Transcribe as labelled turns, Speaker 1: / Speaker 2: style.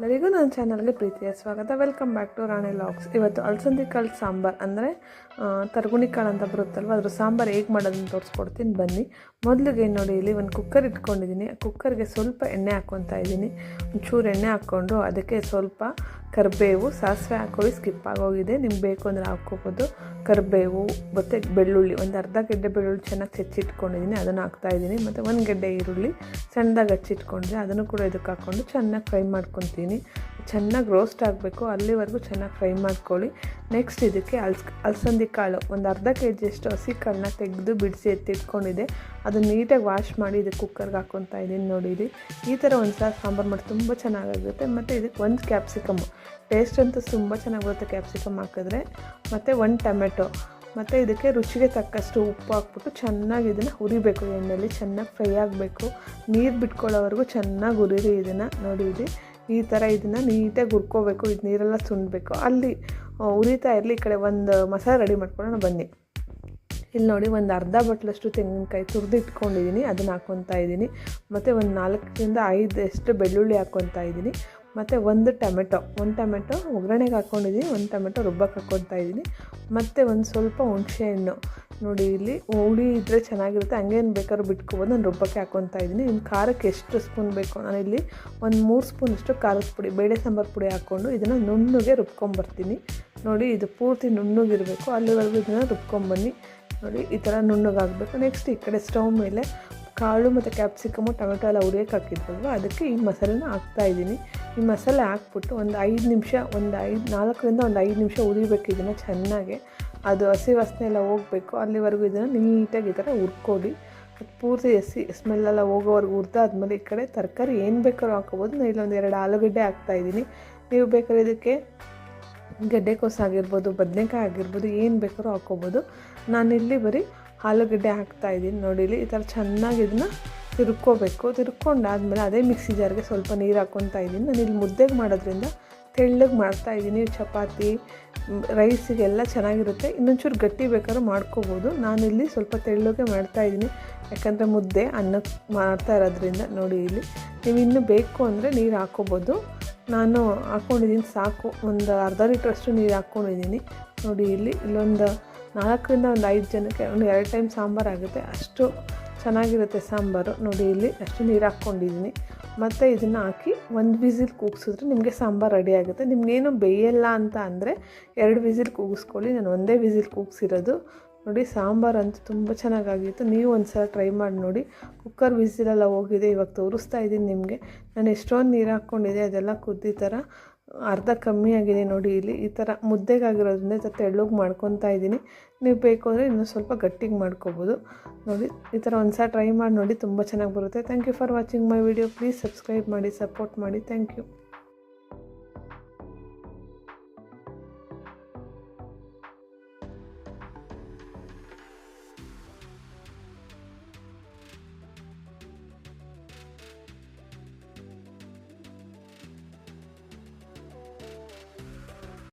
Speaker 1: ಎಲ್ಲರಿಗೂ ನನ್ನ ಚಾನಲ್ಗೆ ಪ್ರೀತಿಯ ಸ್ವಾಗತ. Welcome back to Rani logs ಇವತ್ತು ಅಲಸಂದಿ ಕಾಳು ಸಾಂಬಾರು ಅಂದರೆ ತರಗುಣಿ ಕಾಳು ಅಂತ ಬರುತ್ತಲ್ವ, ಅದ್ರ ಸಾಂಬಾರು ಹೇಗೆ ಮಾಡೋದನ್ನು ತೋರಿಸ್ಕೊಡ್ತೀನಿ, ಬನ್ನಿ. ಮೊದಲಿಗೆ ನೋಡಿ, ಇಲ್ಲಿ ಒಂದು ಕುಕ್ಕರ್ ಇಟ್ಕೊಂಡಿದ್ದೀನಿ ಕುಕ್ಕರ್ಗೆ ಸ್ವಲ್ಪ ಎಣ್ಣೆ ಹಾಕ್ಕೊತಾ ಇದ್ದೀನಿ ಒಂಚೂರು ಎಣ್ಣೆ ಹಾಕ್ಕೊಂಡು ಅದಕ್ಕೆ ಸ್ವಲ್ಪ ಕರಿಬೇವು, ಸಾಸಿವೆ ಹಾಕೊಳ್ಳಿ ಸ್ಕಿಪ್ ಆಗೋಗಿದೆ. ನಿಮ್ಗೆ ಬೇಕು ಅಂದರೆ ಹಾಕ್ಕೋಬೋದು. ಕರಿಬೇವು, ಮತ್ತು ಬೆಳ್ಳುಳ್ಳಿ, ಒಂದು ಅರ್ಧ ಗೆಡ್ಡೆ ಬೆಳ್ಳುಳ್ಳಿ ಚೆನ್ನಾಗಿ ಹೆಚ್ಚಿಟ್ಕೊಂಡಿದ್ದೀನಿ ಅದನ್ನು ಹಾಕ್ತಾಯಿದ್ದೀನಿ ಮತ್ತು ಒಂದು ಗೆಡ್ಡೆ ಈರುಳ್ಳಿ ಸಣ್ಣದಾಗಿ ಹಚ್ಚಿಟ್ಕೊಂಡ್ರೆ ಅದನ್ನು ಕೂಡ ಇದಕ್ಕೆ ಹಾಕ್ಕೊಂಡು ಚೆನ್ನಾಗಿ ಫ್ರೈ ಮಾಡ್ಕೊತೀನಿ. ಚೆನ್ನಾಗಿ ರೋಸ್ಟ್ ಆಗಬೇಕು. ಅಲ್ಲಿವರೆಗೂ ಚೆನ್ನಾಗಿ ಫ್ರೈ ಮಾಡ್ಕೊಳ್ಳಿ. ನೆಕ್ಸ್ಟ್ ಇದಕ್ಕೆ ಅಲ್ಸ್, ಅಲಸಂದಿ ಕಾಳು. ಒಂದು ಅರ್ಧ ಕೆ ಜಿಯಷ್ಟು ಹಸಿ ಕಾಳನ್ನ ತೆಗೆದು ಬಿಡಿಸಿ ಎತ್ತಿಟ್ಕೊಂಡಿದೆ ಅದನ್ನು ನೀಟಾಗಿ ವಾಶ್ ಮಾಡಿ ಇದಕ್ಕೆ ಕುಕ್ಕರ್ಗೆ ಹಾಕೊತಾ ಇದ್ದೀನಿ ನೋಡಿ ಈ ಥರ ಒಂದು ಸಾರು ಸಾಂಬಾರು ಮಾಡಿ ತುಂಬ ಚೆನ್ನಾಗಾಗುತ್ತೆ. ಮತ್ತು ಇದಕ್ಕೆ ಒಂದು ಕ್ಯಾಪ್ಸಿಕಮ್ ಟೇಸ್ಟ್ ಅಂತೂ ತುಂಬ ಚೆನ್ನಾಗಿ ಬರುತ್ತೆ ಕ್ಯಾಪ್ಸಿಕಮ್ ಹಾಕಿದ್ರೆ. ಮತ್ತು ಒಂದು ಟೊಮೆಟೊ. ಮತ್ತು ಇದಕ್ಕೆ ರುಚಿಗೆ ತಕ್ಕಷ್ಟು ಉಪ್ಪು ಹಾಕ್ಬಿಟ್ಟು ಚೆನ್ನಾಗಿ ಇದನ್ನು ಹುರಿಬೇಕು ಎಣ್ಣೆಯಲ್ಲಿ ಚೆನ್ನಾಗಿ ಫ್ರೈ ಆಗಬೇಕು. ನೀರು ಬಿಟ್ಕೊಳ್ಳೋವರೆಗೂ ಚೆನ್ನಾಗಿ ಹುರಿರಿ ಇದನ್ನು. ನೋಡಿ ಈ ಥರ ಇದನ್ನು ನೀಟಾಗಿ ಹುರ್ಕೋಬೇಕು, ಇದು ನೀರೆಲ್ಲ ಸುಂಡಬೇಕು ಅಲ್ಲಿ ಉರಿತಾ ಇರಲಿ ಈ ಕಡೆ ಒಂದು ಮಸಾಲೆ ರೆಡಿ ಮಾಡ್ಕೊಳ್ಳೋಣ, ಬನ್ನಿ. ಇಲ್ಲಿ ನೋಡಿ ಒಂದು ಅರ್ಧ ಬಟ್ಲಷ್ಟು ತೆಂಗಿನಕಾಯಿ ತುರಿದು ಇಟ್ಕೊಂಡಿದ್ದೀನಿ ಅದನ್ನು ಹಾಕ್ಕೊತಾ ಇದ್ದೀನಿ. ಮತ್ತು ಒಂದು ನಾಲ್ಕರಿಂದ ಐದು ಎಷ್ಟು ಬೆಳ್ಳುಳ್ಳಿ ಹಾಕ್ಕೊತಾ ಇದ್ದೀನಿ. ಮತ್ತು ಒಂದು ಟೊಮೆಟೊ ಒಂದು ಟೊಮೆಟೊ ಒಗ್ಗರಣೆಗೆ ಹಾಕ್ಕೊಂಡಿದ್ದೀನಿ ಒಂದು ಟೊಮೆಟೊ ರುಬ್ಬಕ್ಕೆ ಹಾಕ್ಕೊತಾ ಇದ್ದೀನಿ. ಮತ್ತು ಒಂದು ಸ್ವಲ್ಪ ಹುಣಸೆ ಹಣ್ಣು ನೋಡಿ, ಇಲ್ಲಿ ಹುಳಿ ಇದ್ದರೆ ಚೆನ್ನಾಗಿರುತ್ತೆ. ಹಂಗೇನು ಬೇಕಾದ್ರೂ ಬಿಟ್ಕೊಬೋದು. ನಾನು ರುಬ್ಬಕ್ಕೆ ಹಾಕ್ಕೊತಾ ಇದ್ದೀನಿ. ನಿಮ್ಮ ಖಾರಕ್ಕೆ ಎಷ್ಟು ಸ್ಪೂನ್ ಬೇಕು, ನಾನು ಇಲ್ಲಿ ಒಂದು ಮೂರು ಸ್ಪೂನ್ ಅಷ್ಟು ಖಾರದ ಪುಡಿ, ಬೇಳೆ ಸಾಂಬಾರು ಪುಡಿ ಹಾಕ್ಕೊಂಡು ಇದನ್ನು ನುಣ್ಣಗೆ ರುಬ್ಕೊಂಬರ್ತೀನಿ. ನೋಡಿ, ಇದು ಪೂರ್ತಿ ನುಣ್ಣಗಿರಬೇಕು. ಅಲ್ಲಿವರೆಗೂ ಇದನ್ನು ರುಬ್ಕೊಂಬನ್ನಿ. ನೋಡಿ, ಈ ಥರ ನುಣ್ಣಗಾಗಬೇಕು. ನೆಕ್ಸ್ಟ್ ಈ ಕಡೆ ಸ್ಟವ್ ಮೇಲೆ ಕಾಳು ಮತ್ತು ಕ್ಯಾಪ್ಸಿಕಮು ಟೊಮೆಟೊ ಎಲ್ಲ ಉರಿಯೋಕೆ ಹಾಕಿದ್ವಲ್ವ? ಅದಕ್ಕೆ ಈ ಮಸಾಲೆನ ಹಾಕ್ತಾ ಇದ್ದೀನಿ. ಈ ಮಸಾಲೆ ಹಾಕ್ಬಿಟ್ಟು ಒಂದು ಐದು ನಿಮಿಷ, ಒಂದು ಐದು ನಾಲ್ಕರಿಂದ ಒಂದು ಐದು ನಿಮಿಷ ಉರಿಬೇಕು ಇದನ್ನು ಚೆನ್ನಾಗಿ. ಅದು ಹಸಿ ವಾಸನೆ ಎಲ್ಲ ಹೋಗಬೇಕು. ಅಲ್ಲಿವರೆಗೂ ಇದನ್ನು ನೀಟಾಗಿ ಈ ಥರ ಹುರ್ಕೊಡಿ ಅದು ಪೂರ್ತಿ ಹಸಿ ಸ್ಮೆಲ್ಲೆಲ್ಲ ಹೋಗೋವರೆಗೂ ಹುರಿದಾದ್ಮೇಲೆ ಈ ಕಡೆ ತರಕಾರಿ ಏನು ಬೇಕಾದ್ರೂ ಹಾಕ್ಕೋಬೋದು. ನಾನು ಇಲ್ಲೊಂದು ಎರಡು ಆಲೂಗಡ್ಡೆ ಹಾಕ್ತಾಯಿದ್ದೀನಿ ನೀವು ಬೇಕಾದ್ರೆ ಇದಕ್ಕೆ ಗಡ್ಡೆಕೋಸು ಆಗಿರ್ಬೋದು, ಬದನೆಕಾಯಿ ಆಗಿರ್ಬೋದು, ಏನು ಬೇಕಾದ್ರೂ ಹಾಕ್ಕೋಬೋದು. ನಾನಿಲ್ಲಿ ಬರೀ ಆಲೂಗಡ್ಡೆ ಹಾಕ್ತಾಯಿದ್ದೀನಿ ನೋಡಿ ಇಲ್ಲಿ. ಈ ಥರ ಚೆನ್ನಾಗಿ ಇದನ್ನ ತಿರ್ಕೋಬೇಕು. ತಿರ್ಕೊಂಡಾದ್ಮೇಲೆ ಅದೇ ಮಿಕ್ಸಿ ಜಾರ್ಗೆ ಸ್ವಲ್ಪ ನೀರು ಹಾಕ್ಕೊತಾ ಇದ್ದೀನಿ. ನಾನು ಇಲ್ಲಿ ಮುದ್ದೆಗೆ ಮಾಡೋದ್ರಿಂದ ತೆಳ್ಳಗೆ ಮಾಡ್ತಾ ಇದ್ದೀನಿ, ಚಪಾತಿ, ರೈಸಿಗೆಲ್ಲ ಚೆನ್ನಾಗಿರುತ್ತೆ. ಇನ್ನೊಂಚೂರು ಗಟ್ಟಿ ಬೇಕಾದ್ರೂ ಮಾಡ್ಕೋಬೋದು. ನಾನಿಲ್ಲಿ ಸ್ವಲ್ಪ ತೆಳ್ಳಗೆ ಮಾಡ್ತಾ ಇದ್ದೀನಿ. ಯಾಕಂದರೆ ಮುದ್ದೆ ಅನ್ನಕ್ಕೆ ಮಾಡ್ತಾ ಇರೋದ್ರಿಂದ ನೋಡಿ ಇಲ್ಲಿ. ನೀವು ಇನ್ನೂ ಬೇಕು ಅಂದರೆ ನೀರು ಹಾಕ್ಕೋಬೋದು. ನಾನು ಹಾಕ್ಕೊಂಡಿದ್ದೀನಿ ಸಾಕು. ಒಂದು ಅರ್ಧ ಲೀಟ್ರಷ್ಟು ನೀರು ಹಾಕ್ಕೊಂಡಿದ್ದೀನಿ. ನೋಡಿ ಇಲ್ಲಿ, ಇಲ್ಲೊಂದು ನಾಲ್ಕರಿಂದ ಒಂದು ಐದು ಜನಕ್ಕೆ ಒಂದು ಎರಡು ಟೈಮ್ ಸಾಂಬಾರು ಆಗುತ್ತೆ ಅಷ್ಟು ಚೆನ್ನಾಗಿರುತ್ತೆ ಸಾಂಬಾರು. ನೋಡಿ ಇಲ್ಲಿ, ಅಷ್ಟು ನೀರು ಹಾಕ್ಕೊಂಡಿದ್ದೀನಿ. ಮತ್ತು ಇದನ್ನು ಹಾಕಿ ಒಂದು ವಿಸಿಲ್ ಕೂಗಿಸಿದ್ರೆ ನಿಮಗೆ ಸಾಂಬಾರು ರೆಡಿ ಆಗುತ್ತೆ. ನಿಮಗೇನು ಬೇಯಲ್ಲ ಅಂತ ಅಂದರೆ ಎರಡು ವಿಸಿಲ್ ಕೂಗಿಸ್ಕೊಳ್ಳಿ. ನಾನು ಒಂದೇ ವಿಸಿಲ್ ಕೂಗಿಸಿರೋದು. ನೋಡಿ, ಸಾಂಬಾರು ಅಂತೂ ತುಂಬ ಚೆನ್ನಾಗಾಗಿತ್ತು. ನೀವು ಒಂದು ಸಲ ಟ್ರೈ ಮಾಡಿ ನೋಡಿ. ಕುಕ್ಕರ್ ವಿಸಿಲೆಲ್ಲ ಹೋಗಿದೆ, ಇವಾಗ ತೋರಿಸ್ತಾ ಇದ್ದೀನಿ ನಿಮಗೆ. ನಾನು ಎಷ್ಟೊಂದು ನೀರು ಹಾಕ್ಕೊಂಡಿದ್ದೆ, ಅದೆಲ್ಲ ಕುದ್ದಿ ಥರ ಅರ್ಧ ಕಮ್ಮಿ ಆಗಿದೆ ನೋಡಿ ಇಲ್ಲಿ. ಈ ಥರ ಮುದ್ದೆಗಾಗಿರೋದ್ರಿಂದ ಈ ಥರ ತೆಳ್ಳಗೆ ಮಾಡ್ಕೊತಾ ಇದ್ದೀನಿ. ನೀವು ಬೇಕು ಅಂದರೆ ಇನ್ನೂ ಸ್ವಲ್ಪ ಗಟ್ಟಿಗೆ ಮಾಡ್ಕೋಬೋದು. ನೋಡಿ, ಈ ಥರ ಒಂದು ಸಲ ಟ್ರೈ ಮಾಡಿ ನೋಡಿ, ತುಂಬ ಚೆನ್ನಾಗಿ ಬರುತ್ತೆ. Thank you for watching my video please subscribe ಮಾಡಿ ಸಪೋರ್ಟ್ ಮಾಡಿ. Thank you